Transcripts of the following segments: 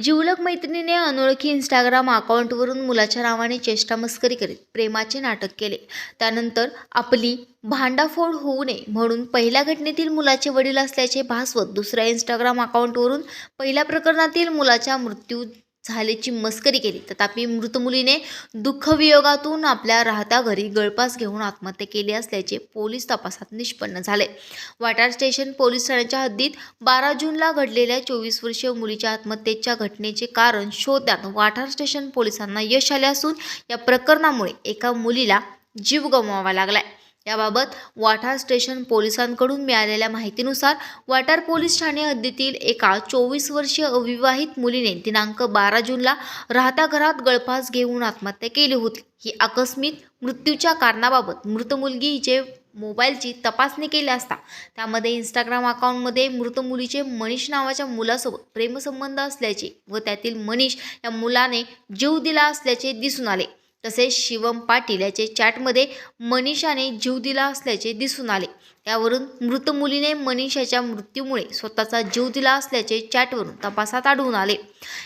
जिवलक मैत्रिणीने अनोळखी इंस्टाग्राम अकाउंटवरून मुलाच्या नावाने चेष्टामस्करी करीत प्रेमाचे नाटक केले. त्यानंतर आपली भांडाफोड होऊ नये म्हणून पहिल्या घटनेतील मुलाचे वडील असल्याचे भासवत दुसऱ्या इंस्टाग्राम अकाउंटवरून पहिल्या प्रकरणातील मुलाच्या मृत्यू झाल्याची मस्करी केली. तथापि मृत मुलीने दुःखवियोगातून आपल्या राहत्या घरी गळपास घेऊन आत्महत्या केली असल्याचे पोलीस तपासात निष्पन्न झाले. वाटार स्टेशन पोलीस ठाण्याच्या हद्दीत बारा जूनला घडलेल्या चोवीस वर्षीय मुलीच्या आत्महत्येच्या घटनेचे कारण शोधण्यात वाठार स्टेशन पोलिसांना यश आले असून या प्रकरणामुळे एका मुलीला जीव गमवावा लागलाय. याबाबत वाठार स्टेशन पोलिसांकडून मिळालेल्या माहितीनुसार वाठार पोलीस ठाणे हद्दीतील एका चोवीस वर्षीय अविवाहित मुलीने दिनांक बारा जूनला राहत्या घरात गळफास घेऊन आत्महत्या केली होती. ही आकस्मिक मृत्यूच्या कारणाबाबत मृत मुलगी हिचे मोबाईलची तपासणी केली असता त्यामध्ये इंस्टाग्राम अकाउंटमध्ये मृत मुलीचे मनीष नावाच्या मुलासोबत प्रेमसंबंध असल्याचे व त्यातील मनीष या मुलाने जीव दिला असल्याचे दिसून आले. तसेच शिवम पाटील याचे चॅटमध्ये मनीषाने जीव दिला असल्याचे दिसून आले. त्यावरून मृत मुलीने मनीषाच्या मृत्यूमुळे स्वतःचा जीव दिला असल्याचे चॅटवरून तपासात आढळून आले.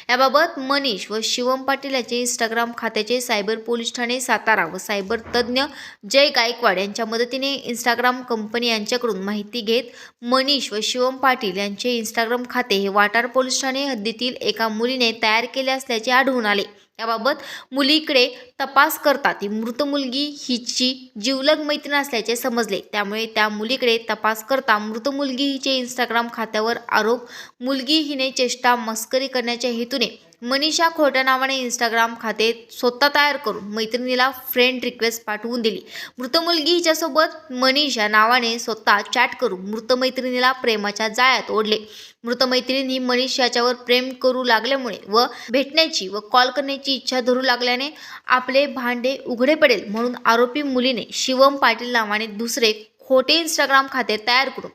याबाबत मनीष व शिवम पाटील याचे इंस्टाग्राम खात्याचे सायबर पोलीस ठाणे सातारा व सायबर तज्ज्ञ जय गायकवाड यांच्या मदतीने इंस्टाग्राम कंपनी यांच्याकडून माहिती घेत मनीष व शिवम पाटील यांचे इंस्टाग्राम खाते हे वाटार पोलीस ठाणे हद्दीतील एका मुलीने तयार केले असल्याचे आढळून आले. याबाबत मुलीकडे तपास करता ती मृत मुलगी हिची जीवलग मैत्रीण असल्याचे समजले. त्यामुळे त्या मुलीकडे तपास करता मृत मुलगी हिचे इंस्टाग्राम खात्यावर आरोप मुलगी हिने चेष्टा मस्करी करण्याच्या हेतूने मनीषा खोट्या नावाने इंस्टाग्राम खाते स्वतः तयार करून मैत्रिणीला फ्रेंड रिक्वेस्ट पाठवून दिली. मृत मुलगी हिच्यासोबत मनीषा नावाने स्वतः चॅट करून मृत मैत्रिणीला प्रेमाच्या जाळ्यात ओढले. मृत मैत्रिणी ही मनीष याच्यावर प्रेम करू लागल्यामुळे व भेटण्याची व कॉल करण्याची इच्छा धरू लागल्याने आपले भांडे उघडे पडेल म्हणून आरोपी मुलीने शिवम पाटील नावाने दुसरे खोटे इंस्टाग्राम खाते तयार करून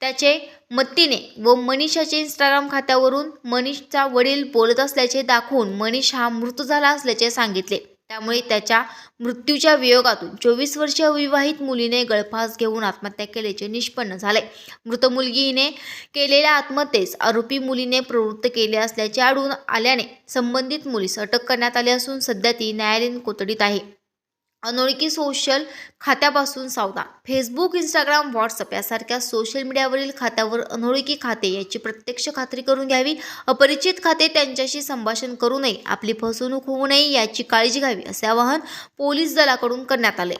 त्याचे मत्तीने व मनीषाचे इंस्टाग्राम खात्यावरून मनीषचा वडील बोलत असल्याचे दाखवून मनीष हा मृत झाला असल्याचे सांगितले. त्यामुळे त्याच्या मृत्यूच्या वियोगातून चोवीस वर्षीय विवाहित मुलीने गळफास घेऊन आत्महत्या केल्याचे निष्पन्न झाले. मृत मुलगी हिने केलेल्या आत्महत्येस आरोपी मुलीने प्रवृत्त केले असल्याचे आढळून आल्याने संबंधित मुलीस अटक करण्यात आली असून सध्या ती न्यायालयीन कोठडीत आहे. अनोळखी सोशल खात्यापासून सावधान. फेसबुक इंस्टाग्राम व्हॉट्सअप यासारख्या सोशल मीडियावरील खात्यावर अनोळखी खाते याची प्रत्यक्ष खात्री करून घ्यावी. अपरिचित खाते त्यांच्याशी संभाषण करू नये. आपली फसवणूक होऊ नये याची काळजी घ्यावी असे आवाहन पोलीस दलाकडून करण्यात आले.